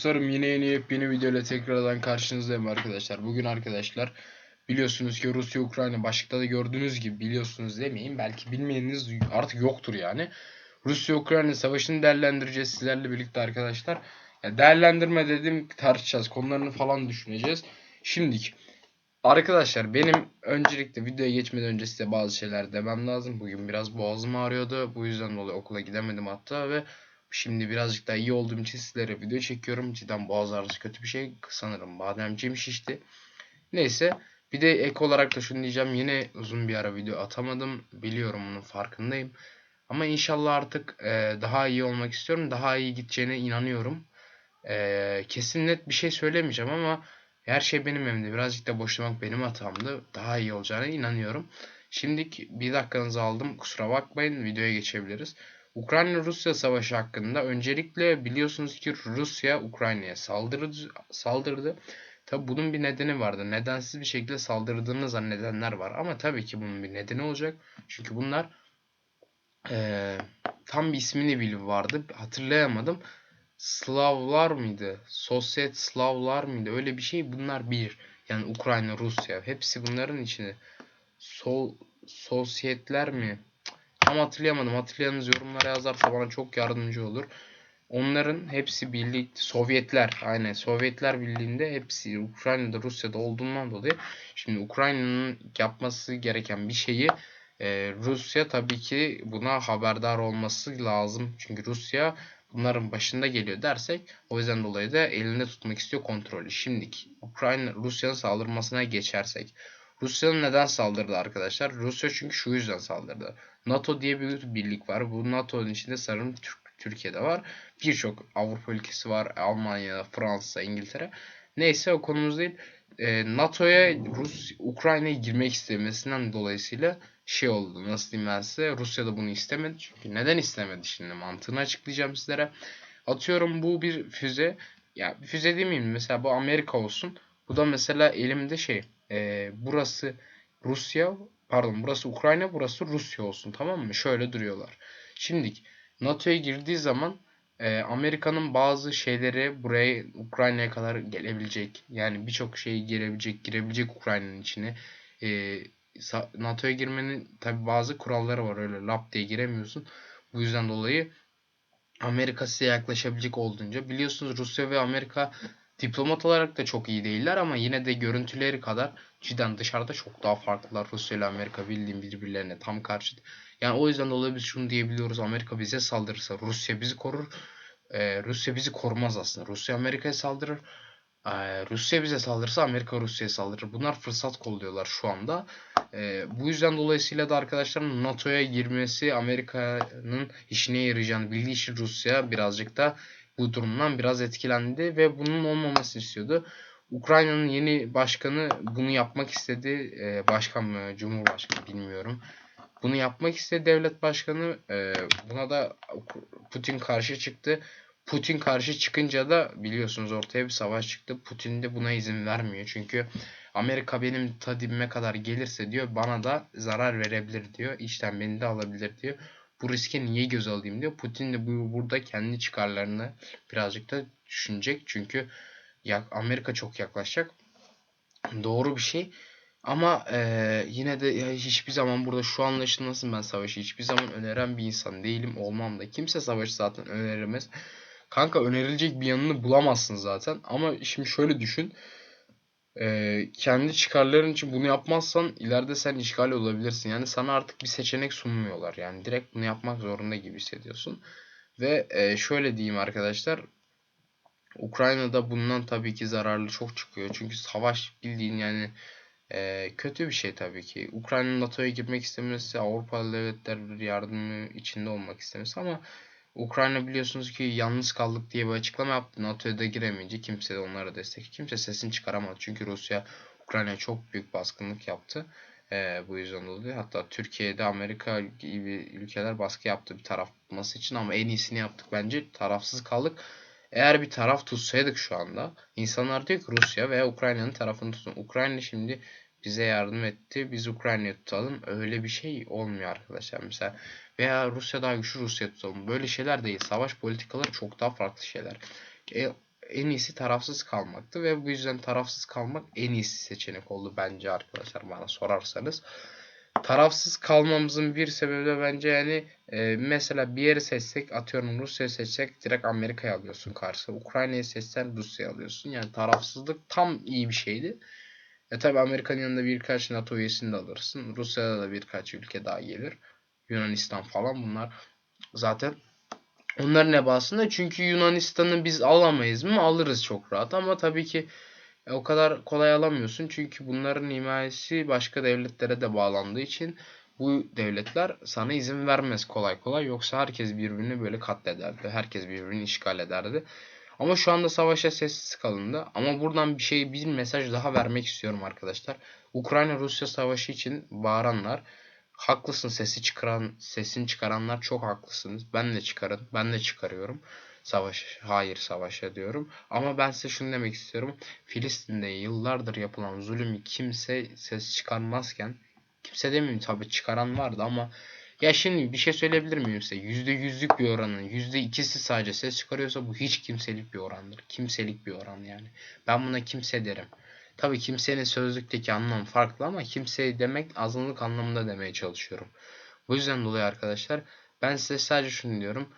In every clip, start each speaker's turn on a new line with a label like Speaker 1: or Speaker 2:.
Speaker 1: Dostlarım yine yeni yepyeni video ile tekrardan karşınızdayım arkadaşlar. Bugün arkadaşlar biliyorsunuz ki Rusya Ukrayna başlıkta da gördüğünüz gibi biliyorsunuz demeyin belki bilmeyeniniz artık yoktur yani. Rusya Ukrayna savaşını değerlendireceğiz sizlerle birlikte arkadaşlar. Ya değerlendirme dedim tartışacağız konularını falan düşüneceğiz. Şimdilik arkadaşlar benim öncelikle videoya geçmeden önce size bazı şeyler demem lazım. Bugün biraz boğazım ağrıyordu. Bu yüzden dolayı okula gidemedim hatta ve Şimdi birazcık daha iyi olduğum için sizlere video çekiyorum. Cidden boğaz ağrısı kötü bir şey. Sanırım bademciğim şişti. Neyse. Bir de ek olarak da şunu diyeceğim. Yine uzun bir ara video atamadım. Biliyorum bunun farkındayım. Ama inşallah artık e, daha iyi olmak istiyorum. Daha iyi gideceğine inanıyorum. E, kesin net bir şey söylemeyeceğim ama her şey benim elimde. Birazcık da boşlamak benim hatamdı. Daha iyi olacağına inanıyorum. Şimdilik bir dakikanızı aldım. Kusura bakmayın. Videoya geçebiliriz. Ukrayna-Rusya savaşı hakkında öncelikle biliyorsunuz ki Rusya Ukrayna'ya saldırdı. saldırdı. Tabi bunun bir nedeni vardı. Nedensiz bir şekilde saldırdığını zannedenler var. Ama tabii ki bunun bir nedeni olacak. Çünkü bunlar ee, tam bir ismini bile vardı. Hatırlayamadım. Slavlar mıydı? Sosyet Slavlar mıydı? Öyle bir şey. Bunlar bir. Yani Ukrayna, Rusya. Hepsi bunların içinde. Sol Sosyetler mi? Tam hatırlayamadım. Hatırlayanınız yorumlara yazarsa bana çok yardımcı olur. Onların hepsi birlik Sovyetler aynen Sovyetler Birliği'nde hepsi Ukrayna'da Rusya'da olduğundan dolayı şimdi Ukrayna'nın yapması gereken bir şeyi e, Rusya tabii ki buna haberdar olması lazım. Çünkü Rusya bunların başında geliyor dersek o yüzden dolayı da elinde tutmak istiyor kontrolü. Şimdi Ukrayna Rusya'nın saldırmasına geçersek Rusya'nın neden saldırdı arkadaşlar? Rusya çünkü şu yüzden saldırdı. NATO diye bir birlik var. Bu NATO'nun içinde sanırım Türkiye'de var. Birçok Avrupa ülkesi var. Almanya, Fransa, İngiltere. Neyse o konumuz değil. E, NATO'ya Rus Ukrayna'ya girmek istemesinden dolayısıyla şey oldu. Nasıl diyeyim ben size? Rusya da bunu istemedi. Çünkü neden istemedi şimdi mantığını açıklayacağım sizlere. Atıyorum bu bir füze. Ya füze demeyeyim mesela bu Amerika olsun. Bu da mesela elimde şey. E, burası Rusya pardon burası Ukrayna burası Rusya olsun tamam mı? Şöyle duruyorlar. Şimdi NATO'ya girdiği zaman e, Amerika'nın bazı şeyleri buraya Ukrayna'ya kadar gelebilecek. Yani birçok şey girebilecek, girebilecek Ukrayna'nın içine. E, NATO'ya girmenin tabi bazı kuralları var öyle lap diye giremiyorsun. Bu yüzden dolayı Amerika size yaklaşabilecek olduğunca biliyorsunuz Rusya ve Amerika Diplomat olarak da çok iyi değiller ama yine de görüntüleri kadar cidden dışarıda çok daha farklılar. Rusya ile Amerika bildiğim birbirlerine tam karşı. Yani o yüzden dolayı biz şunu diyebiliyoruz. Amerika bize saldırırsa Rusya bizi korur. Ee, Rusya bizi korumaz aslında. Rusya Amerika'ya saldırır. Ee, Rusya bize saldırırsa Amerika Rusya'ya saldırır. Bunlar fırsat kolluyorlar şu anda. Ee, bu yüzden dolayısıyla da arkadaşlar NATO'ya girmesi Amerika'nın işine yarayacağını bildiği için Rusya birazcık da bu durumdan biraz etkilendi ve bunun olmamasını istiyordu. Ukrayna'nın yeni başkanı bunu yapmak istedi. Ee, başkan mı, cumhurbaşkanı bilmiyorum. Bunu yapmak istedi devlet başkanı. Ee, buna da Putin karşı çıktı. Putin karşı çıkınca da biliyorsunuz ortaya bir savaş çıktı. Putin de buna izin vermiyor. Çünkü Amerika benim tadimime kadar gelirse diyor bana da zarar verebilir diyor. İşten beni de alabilir diyor bu riske niye göz alayım diyor. Putin de bu, burada kendi çıkarlarını birazcık da düşünecek. Çünkü ya, Amerika çok yaklaşacak. Doğru bir şey. Ama e, yine de ya, hiçbir zaman burada şu anlaşılmasın ben savaşı hiçbir zaman öneren bir insan değilim. Olmam da. Kimse savaşı zaten öneremez. Kanka önerilecek bir yanını bulamazsın zaten. Ama şimdi şöyle düşün e, kendi çıkarların için bunu yapmazsan ileride sen işgal olabilirsin. Yani sana artık bir seçenek sunmuyorlar. Yani direkt bunu yapmak zorunda gibi hissediyorsun. Ve e, şöyle diyeyim arkadaşlar. Ukrayna'da bundan tabii ki zararlı çok çıkıyor. Çünkü savaş bildiğin yani e, kötü bir şey tabii ki. Ukrayna'nın NATO'ya girmek istemesi, Avrupalı devletler yardımı içinde olmak istemesi ama Ukrayna biliyorsunuz ki yalnız kaldık diye bir açıklama yaptı. NATO'ya da giremeyince kimse de onlara destek. Kimse sesini çıkaramadı. Çünkü Rusya Ukrayna'ya çok büyük baskınlık yaptı. Ee, bu yüzden dolayı. Hatta Türkiye'de Amerika gibi ülkeler baskı yaptı bir taraf tutması için ama en iyisini yaptık bence. Tarafsız kaldık. Eğer bir taraf tutsaydık şu anda insanlar diyor ki Rusya veya Ukrayna'nın tarafını tutun. Ukrayna şimdi bize yardım etti. Biz Ukrayna'yı tutalım. Öyle bir şey olmuyor arkadaşlar. Mesela veya Rusya daha güçlü Rusya tutalım. Böyle şeyler değil. Savaş politikaları çok daha farklı şeyler. E, en iyisi tarafsız kalmaktı ve bu yüzden tarafsız kalmak en iyisi seçenek oldu bence arkadaşlar bana sorarsanız. Tarafsız kalmamızın bir sebebi de bence yani e, mesela bir yeri seçsek atıyorum Rusya'yı seçsek direkt Amerika'yı alıyorsun karşısına. Ukrayna'yı seçsen Rusya'yı alıyorsun. Yani tarafsızlık tam iyi bir şeydi. E tabi Amerika'nın yanında birkaç NATO üyesini de alırsın. Rusya'da da birkaç ülke daha gelir. Yunanistan falan bunlar zaten onların nebasında. Çünkü Yunanistan'ı biz alamayız mı? Alırız çok rahat ama tabii ki e, o kadar kolay alamıyorsun. Çünkü bunların himayesi başka devletlere de bağlandığı için bu devletler sana izin vermez kolay kolay. Yoksa herkes birbirini böyle katlederdi. Herkes birbirini işgal ederdi. Ama şu anda savaşa sessiz kalındı. Ama buradan bir şey bir mesaj daha vermek istiyorum arkadaşlar. Ukrayna-Rusya savaşı için bağıranlar haklısın sesi çıkaran sesini çıkaranlar çok haklısınız. Ben de çıkarın. Ben de çıkarıyorum. Savaş hayır savaşa diyorum. Ama ben size şunu demek istiyorum. Filistin'de yıllardır yapılan zulümü kimse ses çıkarmazken kimse demeyeyim tabii çıkaran vardı ama ya şimdi bir şey söyleyebilir miyim size? %100'lük bir oranın %2'si sadece ses çıkarıyorsa bu hiç kimselik bir orandır. Kimselik bir oran yani. Ben buna kimse derim. Tabii kimsenin sözlükteki anlamı farklı ama kimse demek azınlık anlamında demeye çalışıyorum. Bu yüzden dolayı arkadaşlar ben size sadece şunu diyorum.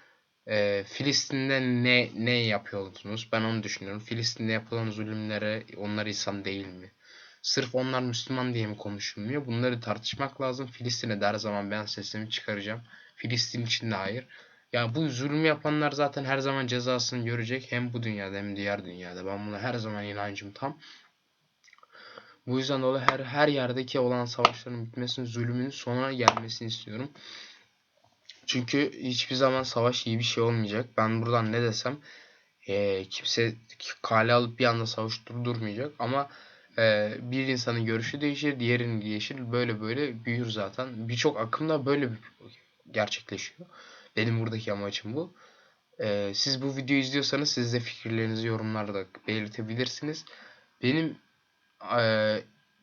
Speaker 1: E, Filistin'de ne ne yapıyordunuz? Ben onu düşünüyorum. Filistin'de yapılan zulümlere onlar insan değil mi? Sırf onlar Müslüman diye mi konuşulmuyor? Bunları tartışmak lazım. Filistin'e de her zaman ben sesimi çıkaracağım. Filistin için de hayır. Ya bu zulüm yapanlar zaten her zaman cezasını görecek. Hem bu dünyada hem diğer dünyada. Ben buna her zaman inancım tam. Bu yüzden dolayı her, her yerdeki olan savaşların bitmesini, zulümün sona gelmesini istiyorum. Çünkü hiçbir zaman savaş iyi bir şey olmayacak. Ben buradan ne desem e, kimse kale alıp bir anda savaş durdurmayacak. Ama e, bir insanın görüşü değişir, diğerinin değişir. Böyle böyle büyür zaten. Birçok akımda böyle gerçekleşiyor. Benim buradaki amacım bu. E, siz bu videoyu izliyorsanız siz de fikirlerinizi yorumlarda belirtebilirsiniz. Benim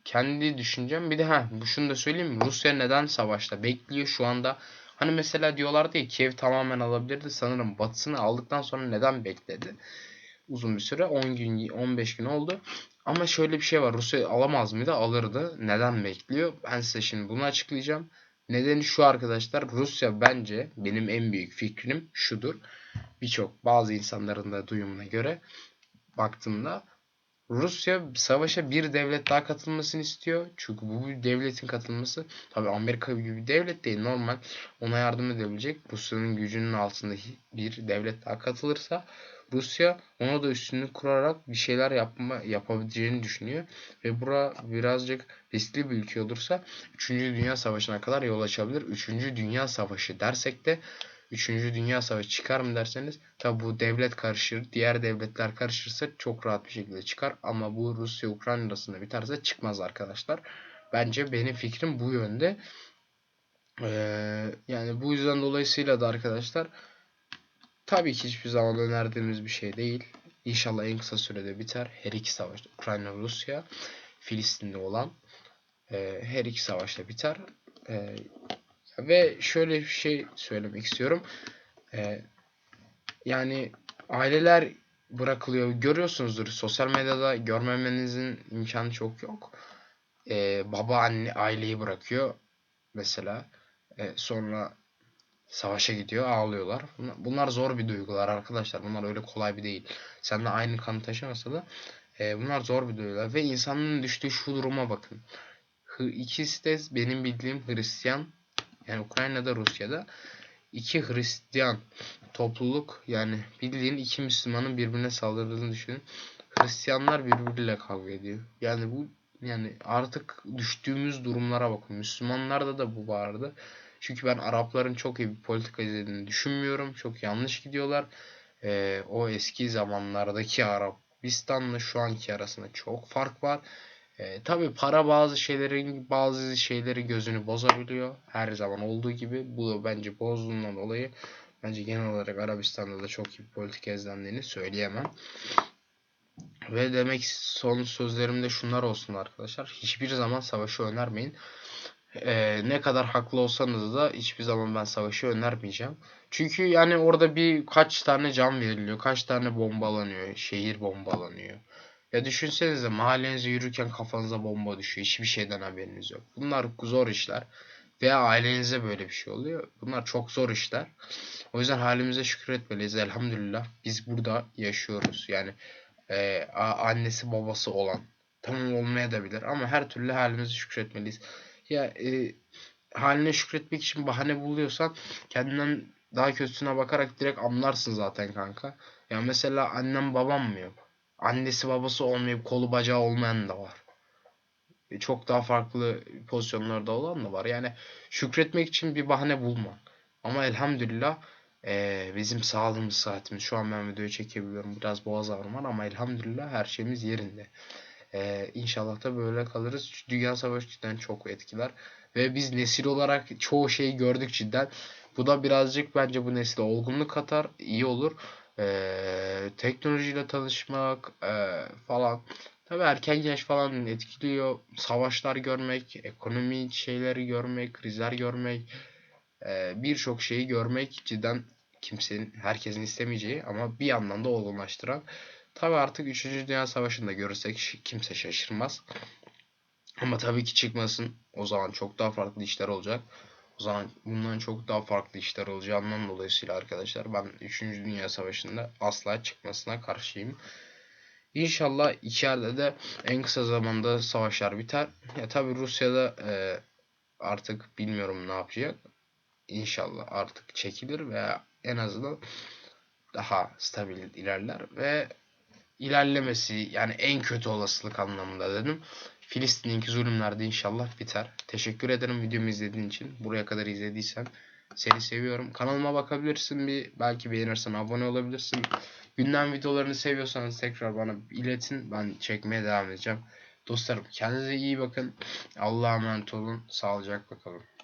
Speaker 1: kendi düşüncem bir de ha şunu da söyleyeyim Rusya neden savaşta bekliyor şu anda? Hani mesela diyorlardı ya Kiev tamamen alabilirdi. Sanırım batısını aldıktan sonra neden bekledi? Uzun bir süre 10 gün 15 gün oldu. Ama şöyle bir şey var Rusya alamaz mıydı? Alırdı. Neden bekliyor? Ben size şimdi bunu açıklayacağım. Nedeni şu arkadaşlar Rusya bence benim en büyük fikrim şudur. Birçok bazı insanların da duyumuna göre baktığımda Rusya savaşa bir devlet daha katılmasını istiyor. Çünkü bu bir devletin katılması tabi Amerika gibi bir devlet değil. Normal ona yardım edebilecek Rusya'nın gücünün altında bir devlet daha katılırsa Rusya ona da üstünlük kurarak bir şeyler yapma yapabileceğini düşünüyor. Ve bura birazcık riskli bir ülke olursa 3. Dünya Savaşı'na kadar yol açabilir. 3. Dünya Savaşı dersek de Üçüncü Dünya Savaşı çıkar mı derseniz tabi bu devlet karışır. Diğer devletler karışırsa çok rahat bir şekilde çıkar. Ama bu Rusya Ukrayna arasında biterse çıkmaz arkadaşlar. Bence benim fikrim bu yönde. Ee, yani bu yüzden dolayısıyla da arkadaşlar tabii ki hiçbir zaman önerdiğimiz bir şey değil. İnşallah en kısa sürede biter. Her iki savaş Ukrayna Rusya Filistin'de olan e, her iki savaşta biter. E, ve şöyle bir şey söylemek istiyorum. Ee, yani aileler bırakılıyor. Görüyorsunuzdur. Sosyal medyada görmemenizin imkanı çok yok. Ee, baba anne aileyi bırakıyor. Mesela ee, sonra savaşa gidiyor ağlıyorlar. Bunlar zor bir duygular arkadaşlar. Bunlar öyle kolay bir değil. Sen de aynı kanı taşımasa da e, bunlar zor bir duygular. Ve insanın düştüğü şu duruma bakın. İkisi de benim bildiğim Hristiyan yani Ukrayna'da Rusya'da iki Hristiyan topluluk yani bildiğin iki Müslümanın birbirine saldırdığını düşünün. Hristiyanlar birbiriyle kavga ediyor. Yani bu yani artık düştüğümüz durumlara bakın. Müslümanlarda da bu vardı. Çünkü ben Arapların çok iyi bir politika izlediğini düşünmüyorum. Çok yanlış gidiyorlar. Ee, o eski zamanlardaki Arabistan'la şu anki arasında çok fark var. E, tabii para bazı şeylerin bazı şeyleri gözünü bozabiliyor. Her zaman olduğu gibi. Bu bence bozduğundan dolayı bence genel olarak Arabistan'da da çok iyi politika izlendiğini söyleyemem. Ve demek son sözlerim de şunlar olsun arkadaşlar. Hiçbir zaman savaşı önermeyin. Ee, ne kadar haklı olsanız da hiçbir zaman ben savaşı önermeyeceğim. Çünkü yani orada bir kaç tane can veriliyor, kaç tane bombalanıyor, şehir bombalanıyor. Ya düşünsenize mahallenize yürürken kafanıza bomba düşüyor. Hiçbir şeyden haberiniz yok. Bunlar zor işler. Veya ailenize böyle bir şey oluyor. Bunlar çok zor işler. O yüzden halimize şükretmeliyiz. Elhamdülillah biz burada yaşıyoruz. Yani e, annesi babası olan tamam olmaya da bilir ama her türlü halimize şükretmeliyiz. Ya e, haline şükretmek için bahane buluyorsan kendinden daha kötüsüne bakarak direkt anlarsın zaten kanka. Ya mesela annem babam mı yok? Annesi babası olmayıp kolu bacağı olmayan da var. E, Çok daha farklı pozisyonlarda olan da var. Yani şükretmek için bir bahane bulma. Ama elhamdülillah e, bizim sağlığımız, saatimiz. Şu an ben videoyu çekebiliyorum. Biraz boğaz ağrım var ama elhamdülillah her şeyimiz yerinde. E, inşallah da böyle kalırız. Dünya Savaşı cidden çok etkiler. Ve biz nesil olarak çoğu şeyi gördük cidden. Bu da birazcık bence bu nesile olgunluk katar. iyi olur. E, teknolojiyle tanışmak e, falan. Tabii erken yaş falan etkiliyor. Savaşlar görmek, ekonomi şeyleri görmek, krizler görmek, e, birçok şeyi görmek cidden kimsenin, herkesin istemeyeceği ama bir yandan da olgunlaştıran. Tabii artık 3. Dünya Savaşı'nda görürsek kimse şaşırmaz. Ama tabii ki çıkmasın. O zaman çok daha farklı işler olacak. O zaman bundan çok daha farklı işler olacağından dolayısıyla arkadaşlar ben 3. Dünya Savaşı'nda asla çıkmasına karşıyım. İnşallah içeride de en kısa zamanda savaşlar biter. Ya tabii Rusya'da e, artık bilmiyorum ne yapacak. İnşallah artık çekilir veya en azından daha stabil ilerler ve ilerlemesi yani en kötü olasılık anlamında dedim. Filistin'inki zulümlerde inşallah biter. Teşekkür ederim videomu izlediğin için. Buraya kadar izlediysen seni seviyorum. Kanalıma bakabilirsin bir. Belki beğenirsen abone olabilirsin. Gündem videolarını seviyorsanız tekrar bana iletin. Ben çekmeye devam edeceğim. Dostlarım kendinize iyi bakın. Allah'a emanet olun. Sağlıcakla kalın.